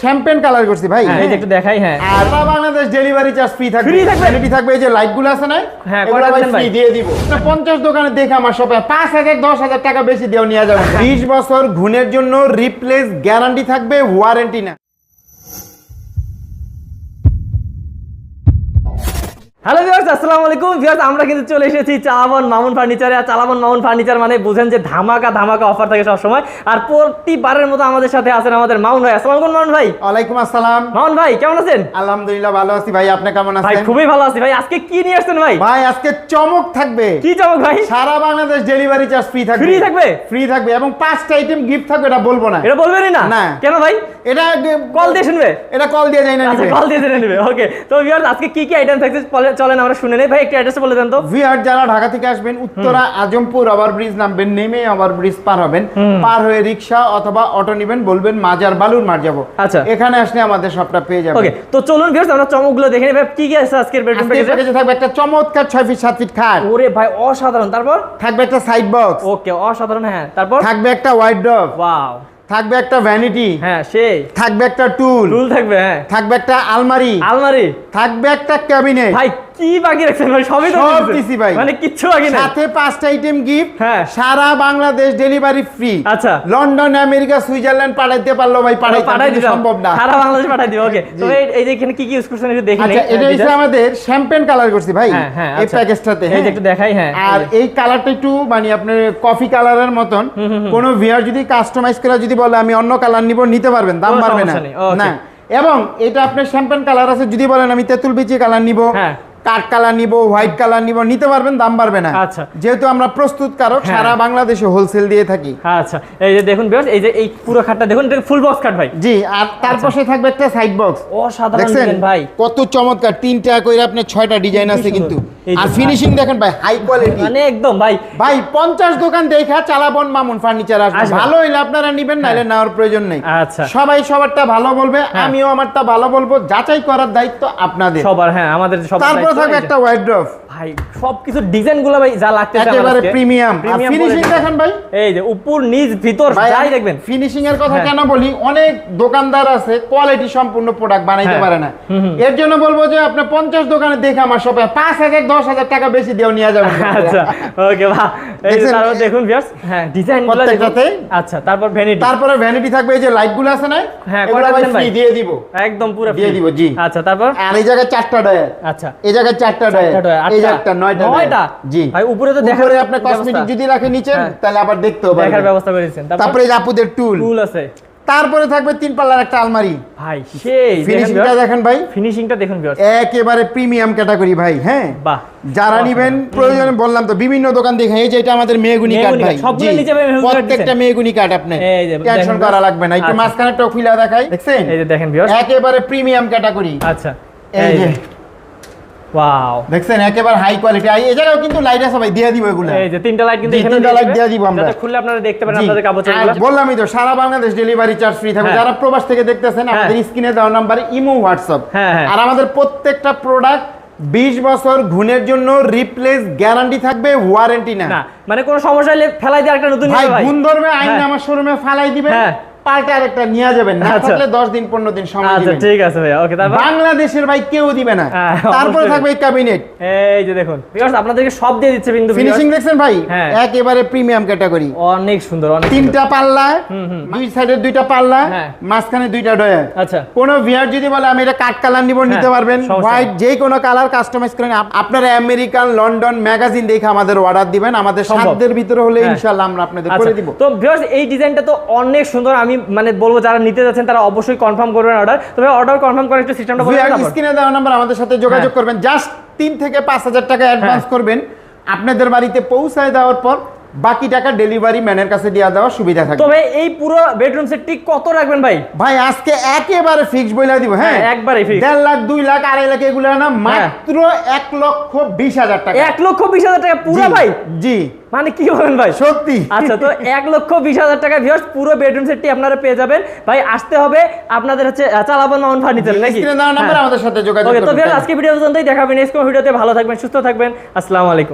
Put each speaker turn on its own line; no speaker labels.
Champagne colour করছি ভাই।
হ্যাঁ, এই যে একটু দেখাই হ্যাঁ।
আর সারা বাংলাদেশ ডেলিভারি চার্জ ফ্রি থাকবে।
ফ্রি থাকবে?
ফ্রি থাকবে এই যে লাইটগুলো আছে না?
হ্যাঁ, কয়টা
ভাই? ফ্রি দিয়ে দিব। পঞ্চাশ দোকানে দেখে আমার শপে পাঁচ হাজার দশ হাজার টাকা বেশি দিও নিয়ে যাবেন। বিশ বছর ঘুণের জন্য রিপ্লেস গ্যারান্টি থাকবে ওয়ারেন্টি না।
হ্যালো ভিউয়ার্স আসসালামু আলাইকুম। ভিউয়ার্স আমরা কিন্তু চলে এসেছি চালাবন মামুন ফার্নিচারে আর চালাবন মামুন ফার্নিচার মানে বুঝেন যে ধামাকা ধামাকা অফার থাকে সব সময় আর প্রতিবারের মতো আমাদের সাথে আছেন আমাদের মামুন ভাই। আসসালামু আলাইকুম মামুন ভাই।
ওয়ালাইকুম আসসালাম।
মামুন ভাই কেমন আছেন?
আলহামদুলিল্লাহ ভালো আছি ভাই। আপনি কেমন আছেন?
ভাই খুবই ভালো আছি ভাই। আজকে কি নিয়ে আসছেন ভাই?
ভাই আজকে চমক থাকবে।
কি চমক ভাই?
সারা বাংলাদেশ ডেলিভারি চার্জ ফ্রি থাকবে।
ফ্রি থাকবে?
ফ্রি থাকবে। এবং পাঁচটা আইটেম গিফট থাকবে এটা বলব না।
এটা বলবেনই না?
না।
কেন ভাই?
এটা
কল দিয়ে শুনবে?
এটা কল দিয়ে যায় না
কল দিয়ে জেনে নেবে। ওকে তো ভিউয়ার্স আজকে কি কি আইটেম থাকছে বলে- চলেন আমরা শুনে নেই। ভাই একটু অ্যাড্রেস বলে দেন তো।
ভিআর যারা ঢাকা থেকে আসবেন উত্তরা আজমপুর ওভার ব্রিজ নামবেন নেমে ওভার ব্রিজ পার হবেন। পার হয়ে রিক্সা অথবা অটো নেবেন বলবেন মাজার বালুর মার যাব।
আচ্ছা।
এখানে আসলে আমাদের সবটা পেয়ে যাবেন।
ওকে তো চলুন ভিউয়ার্স আমরা চমকগুলো দেখে ভাই কি কি আছে আজকের বেডরুম প্যাকেজে
থাকবে একটা চমৎকার ছয় ফিট সাত ফিট খাট।
ওরে ভাই অসাধারণ। তারপর?
থাকবে একটা সাইড বক্স
ওকে অসাধারণ হ্যাঁ। তারপর?
থাকবে একটা হোয়াইট ডগ
ওয়াও
থাকবে একটা ভ্যানিটি
হ্যাঁ সেই।
থাকবে একটা টুল
টুল থাকবে হ্যাঁ।
থাকবে একটা আলমারি
আলমারি।
থাকবে একটা ক্যাবিনেট
ভাই কি বাকি রাখছেন? ভাই সবই তো
সব দিছি ভাই।
মানে কিচ্ছু বাকি নেই।
সাথে পাঁচটা আইটেম গিফট
হ্যাঁ।
সারা বাংলাদেশ ডেলিভারি ফ্রি
আচ্ছা।
লন্ডন আমেরিকা সুইজারল্যান্ড পাঠাইতে পারল ভাই
পাঠাই দিলাম।
সম্ভব না।
সারা বাংলাদেশ পাঠাই দিব ওকে তো এই- যে এখানে কি কি ইউজ করছেন একটু দেখে
আচ্ছা এটা হচ্ছে আমাদের শ্যাম্পেন কালার করছি ভাই।
হ্যাঁ হ্যাঁ
এই
আচ্ছা।
প্যাকেজটাতে
এই যে
হ্যাঁ।
একটু দেখাই হ্যাঁ।
আর এই কালারটা একটু মানে আপনার কফি কালারের মতন। কোন ভিআর যদি কাস্টমাইজ করে যদি বলে আমি অন্য কালার নিব নিতে পারবেন দাম বাড়বে না. না। এবং এটা আপনার শ্যাম্পেন কালার আছে যদি বলেন আমি তেঁতুল বিচি কালার নিব।
হ্যাঁ।
কাঠ কালার নিব হোয়াইট কালার নিব নিতে পারবেন দাম বাড়বে না।
আচ্ছা।
যেহেতু আমরা প্রস্তুত
কারক
সারা বাংলাদেশে হোলসেল দিয়ে থাকি।
আচ্ছা এই যে দেখুন বেশ এই যে এই পুরো খাটটা দেখুন এটা ফুল বক্স খাট ভাই।
জি আর তার পাশে থাকবে একটা সাইড বক্স
অসাধারণ ভাই।
কত চমৎকার তিনটা কইরা আপনার ছয়টা ডিজাইন আছে কিন্তু। আর ফিনিশিং দেখেন ভাই হাই কোয়ালিটি
মানে একদম ভাই।
ভাই পঞ্চাশ দোকান দেখা চালাবন মামুন ফার্নিচার আসবে। ভালো হইলে আপনারা নিবেন নাইলে নেওয়ার প্রয়োজন নেই।
আচ্ছা।
সবাই সবারটা ভালো বলবে
হ্যাঁ।
আমিও আমারটা ভালো বলব যাচাই করার দায়িত্ব আপনাদের।
সবার হ্যাঁ আমাদের সব
তারপর থাকবে একটা
ভাই সবকিছু ডিজাইনগুলো ভাই যা আমার
একেবারে প্রিমিয়াম আর ফিনিশিং দেখেন ভাই।
এই যে উপর নিচ ভিতর যাই দেখবেন।
ফিনিশিং এর কথা
হ্যাঁ।
কেন বলি? অনেক দোকানদার আছে কোয়ালিটি সম্পূর্ণ প্রোডাক্ট বানাইতে
হ্যাঁ।
পারে না। এর জন্য বলব যে আপনি পঞ্চাশ দোকানে দেখে আমার পাঁচ হাজার দশ হাজার টাকা বেশি দিয়েও নিয়ে যাবেন।
আচ্ছা ওকে ভা এই যে তারপর দেখুন ভিউয়ার্স হ্যাঁ ডিজাইন
প্রত্যেকটাতে?
আচ্ছা তারপর ভ্যানিটি
তারপরে ভ্যানিটি থাকবে এই যে লাইটগুলো আছে না
হ্যাঁ, কয়টা
ভাই? দিয়ে দিব।
একদম পুরো
দিয়ে দিব, জি।
আচ্ছা তারপর?
আর এই জায়গায় চারটা ডয়ার
আচ্ছা।
এই জায়গায় চারটা ডয়ার এই? একটা নয়টা
নয়টা?
জি।
ভাই, উপরে তো
উপরে আপনি। কসমেটিক যদি রাখেন নিচে
হ্যাঁ।
তাহলে আবার দেখতেও
দেখার ব্যবস্থা করেছেন। তারপর?
এই আপুদের টুল
টুল আছে।
তারপরে থাকবে তিন পাল্লার একটা আলমারি।
ভাই সেই
ফিনিশিংটা দেখেন ভাই।
ফিনিশিংটা দেখুন ভিউয়ার্স
একেবারে প্রিমিয়াম ক্যাটাগরি ভাই হ্যাঁ?
বাহ
যারা নিবেন প্রয়োজনে বললাম তো বিভিন্ন দোকান দেখে এই যে এটা আমাদের মেহগুনি কাঠ ভাই।
সবগুলো নিচে
প্রত্যেকটা। মেহগুনি কাঠ আপনি।
এই যে,
টেনশন করা লাগবে না একটু
আচ্ছা।
মাঝখানে টফিলা দেখাই দেখছেন?
এই যে দেখেন ভিউয়ার্স
একেবারে প্রিমিয়াম ক্যাটাগরি
আচ্ছা।
এই যে
ওয়াও
দেখছেন একেবারে হাই কোয়ালিটি এই জায়গাও কিন্তু লাইট আছে ভাই দিয়ে দিব এগুলো।
এই যে তিনটা লাইট কিন্তু এখানে
তিনটা দিয়ে দিব। আমরা।
যাতে খুললে আপনারা দেখতে পারেন আপনাদের
বললামই তো সারা বাংলাদেশ ডেলিভারি চার্জ ফ্রি থাকবে।
হ্যাঁ।
যারা প্রবাস থেকে দেখতেছেন আমাদের স্ক্রিনে দেওয়া নাম্বারে ইমো হোয়াটসঅ্যাপ।
হ্যাঁ, হ্যাঁ।
আর আমাদের প্রত্যেকটা প্রোডাক্ট বিশ বছর ঘুণের জন্য রিপ্লেস গ্যারান্টি থাকবে ওয়ারেন্টি না।
মানে কোনো সমস্যা হলে ফেলাই দিয়ে একটা নতুন
ভাই গুণ ধরবে আইন
হ্যাঁ।
আমার শোরুমে ফালাই দিবেন।
হ্যাঁ।
পাল্টে আরেকটা নিয়ে যাবেন না।
আচ্ছা।
থাকলে দশ দিন পনেরো দিন সময়
আচ্ছা ঠিক আছে ভাইয়া। ওকে তারপর?
বাংলাদেশের ভাই কেউ দিবে না।
হ্যাঁ,
তারপরে থাকবে এই ক্যাবিনেট
এই যে দেখুন ভিউয়ার্স আপনাদেরকে সব দিয়ে দিচ্ছে কিন্তু
ফিনিশিং দেখছেন ভাই?
হ্যাঁ।
একেবারে প্রিমিয়াম ক্যাটাগরি
অনেক সুন্দর অনেক
তিনটা পাল্লা। দুই সাইডে দুইটা পাল্লা
হ্যাঁ।
মাঝখানে দুইটা ডয়ার
আচ্ছা।
কোন যদি বলে আমি এটা কাট কালার নিব নিতে পারবেন? হোয়াইট যে কোনো কালার কাস্টমাইজ করেন আপনারা আমেরিকান লন্ডন ম্যাগাজিন দেখে আমাদের অর্ডার দিবেন। আমাদের। সাধ্যের ভিতরে হলে। ইনশাআল্লাহ আমরা আপনাদের
আচ্ছা।
করে দিব।
তো ভিউয়ার্স এই ডিজাইনটা তো অনেক সুন্দর। আমি মানে বলব যারা নিতে যাচ্ছেন তারা অবশ্যই কনফার্ম করবেন অর্ডার তবে অর্ডার কনফার্ম করার একটু সিস্টেমটা
স্ক্রিনে দেওয়া নাম্বার আমাদের সাথে যোগাযোগ
হ্যাঁ।
করবেন। জাস্ট তিন থেকে পাঁচ হাজার টাকা অ্যাডভান্স করবেন। আপনাদের বাড়িতে পৌঁছায় দেওয়ার পর বাকি টাকা ডেলিভারি ম্যানের কাছে দেওয়া দেওয়ার সুবিধা থাকবে।
তবে এই পুরো বেডরুম সেটটি কত রাখবেন ভাই?
ভাই আজকে একেবারে ফিক্স বইলা দিব হ্যাঁ?
হ্যাঁ, একবারে fix।
দেড় লাখ দুই লাখ আড়াই লাখ এগুলো না মাত্র এক লক্ষ বিশ হাজার টাকা।
এক লক্ষ বিশ হাজার টাকা পুরো ভাই?
জি।
মানে কি বলেন ভাই?
সত্যি।
আচ্ছা তো এক লক্ষ বিশ হাজার টাকা ভিউয়ার্স পুরো বেডরুম সেটটি আপনারা পেয়ে যাবেন। ভাই আসতে হবে আপনাদের হচ্ছে চালাবন মাউন্ট ফার্নিচার নাকি?
নাম্বার
হ্যাঁ।
আমাদের সাথে যোগাযোগ
ওকে তো ভিউয়ার্স আজকে ভিডিও পর্যন্তই। দেখাবেন নেক্সট ভিডিওতে ভালো থাকবেন সুস্থ থাকবেন। আসসালামু আলাইকুম।